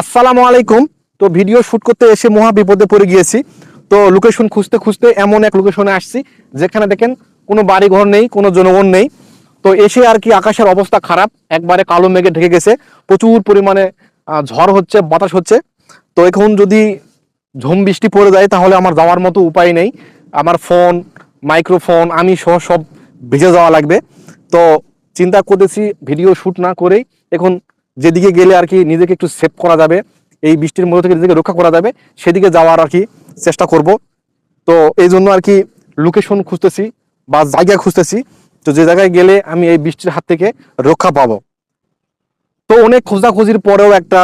আসসালামু আলাইকুম। তো ভিডিও শ্যুট করতে এসে মহা বিপদে পড়ে গিয়েছি। তো লোকেশন খুঁজতে খুঁজতে এমন এক লোকেশনে আসছি, যেখানে দেখেন কোনো বাড়ি ঘর নেই, কোনো জনগণ নেই। তো এসে আর কি আকাশের অবস্থা খারাপ, একবারে কালো মেঘে ঢেকে গেছে। প্রচুর পরিমাণে ঝড় হচ্ছে, বাতাস হচ্ছে। তো এখন যদি ঝুম বৃষ্টি পড়ে যায়, তাহলে আমার যাওয়ার মতো উপায় নেই। আমার ফোন মাইক্রোফোন আমি সহ সব ভিজে যাওয়া লাগবে। তো চিন্তা করতেছি, ভিডিও শ্যুট না করেই এখন যেদিকে গেলে আর কি নিজেকে একটু সেভ করা যাবে, এই বৃষ্টির মধ্যে থেকে নিজেকে রক্ষা করা যাবে, সেদিকে যাওয়ার আর কি চেষ্টা করব। তো এই জন্য আর কি লোকেশন খুঁজতেছি বা জায়গা খুঁজতেছি, তো যে জায়গায় গেলে আমি এই বৃষ্টির হাত থেকে রক্ষা পাবো। তো অনেক খোঁজাখুঁজির পরেও একটা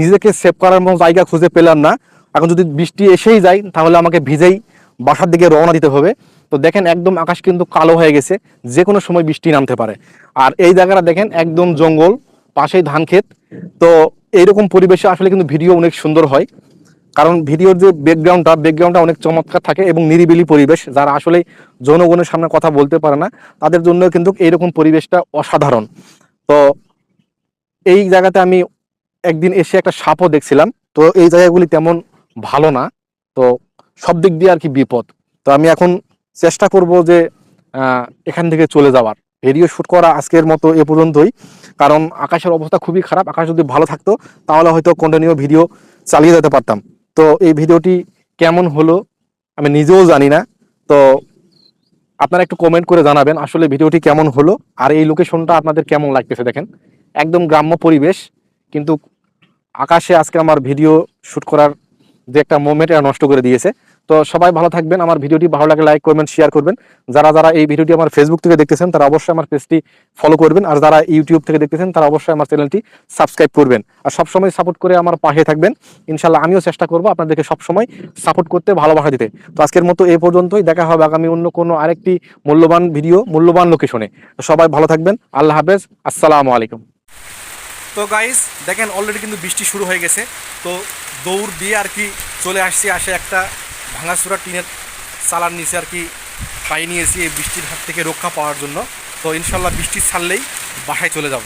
নিজেকে সেভ করার মতো জায়গা খুঁজে পেলাম না। এখন যদি বৃষ্টি এসেই যায়, তাহলে আমাকে ভিজেই বাসার দিকে রওনা দিতে হবে। তো দেখেন একদম আকাশ কিন্তু কালো হয়ে গেছে যে কোনো সময় বৃষ্টি নামতে পারে। আর এই জায়গাটা দেখেন একদম জঙ্গল। পাশেই ধান ক্ষেত। তো এইরকম পরিবেশে আসলে কিন্তু ভিডিও অনেক সুন্দর হয়। কারণ ভিডিওর যে ব্যাকগ্রাউন্ডটা ব্যাকগ্রাউন্ডটা অনেক চমৎকার থাকে এবং নিরিবিলি পরিবেশ, যারা আসলে জনগণের সামনে কথা বলতে পারে না, তাদের জন্য কিন্তু এইরকম পরিবেশটা অসাধারণ। তো এই জায়গাতে আমি একদিন এসে একটা সাপও দেখছিলাম। তো এই জায়গাগুলি তেমন ভালো না। তো সব দিক দিয়ে আর কি বিপদ। তো আমি এখন চেষ্টা করব যে এখান থেকে চলে যাওয়ার। ভিডিও শুট করা আজকের মতো এ পর্যন্তই। কারণ আকাশের অবস্থা খুবই খারাপ, আকাশ যদি ভালো থাকতো, তাহলে হয়তো কন্টিনিউ ভিডিও চালিয়ে যেতে পারতাম। তো এই ভিডিওটি কেমন হলো, আমি নিজেও জানি না। তো আপনারা একটু কমেন্ট করে জানাবেন আসলে ভিডিওটি কেমন হলো, আর এই লোকেশনটা আপনাদের কেমন লাগতেছে দেখেন। একদম গ্রাম্য পরিবেশ, কিন্তু আকাশে আজকে আমার ভিডিও শ্যুট করার যে একটা মোমেন্ট এটা নষ্ট করে দিয়েছে। তো সবাই ভালো থাকবেন। আমার ভিডিওটি ভালো লাগে লাইক করবেন শেয়ার করবেন। যারা যারা এই ভিডিওটি আমার ফেসবুক থেকে দেখতেছেন, তারা অবশ্যই আমার পেজটি ফলো করবেন। আর যারা ইউটিউব থেকে দেখতেছেন, তারা অবশ্যই আমার চ্যানেলটি সাবস্ক্রাইব করবেন। আর সবসময় সাপোর্ট করে আমার পাশে থাকবেন। ইনশাল্লাহ আমিও চেষ্টা করব আপনাদেরকে সবসময় সাপোর্ট করতে, ভালোবাসা দিতে। তো আজকের মতো এই পর্যন্তই। দেখা হবে আগামী অন্য কোনো আরেকটি মূল্যবান ভিডিও মূল্যবান লোকেশনে তো সবাই ভালো থাকবেন। আল্লাহ হাফেজ। আসসালামু আলাইকুম। তো গাইস দেখেন অলরেডি কিন্তু বৃষ্টি শুরু হয়ে গেছে। তো দৌড় দিয়ে আর কি চলে আসছি আসে একটা ভাঙাচুরা টিনের চালার নিচে আর কি পাই নিয়েছি এই বৃষ্টির হাত থেকে রক্ষা পাওয়ার জন্য। তো ইনশাল্লাহ বৃষ্টি ছাড়লেই বাসায় চলে যাব।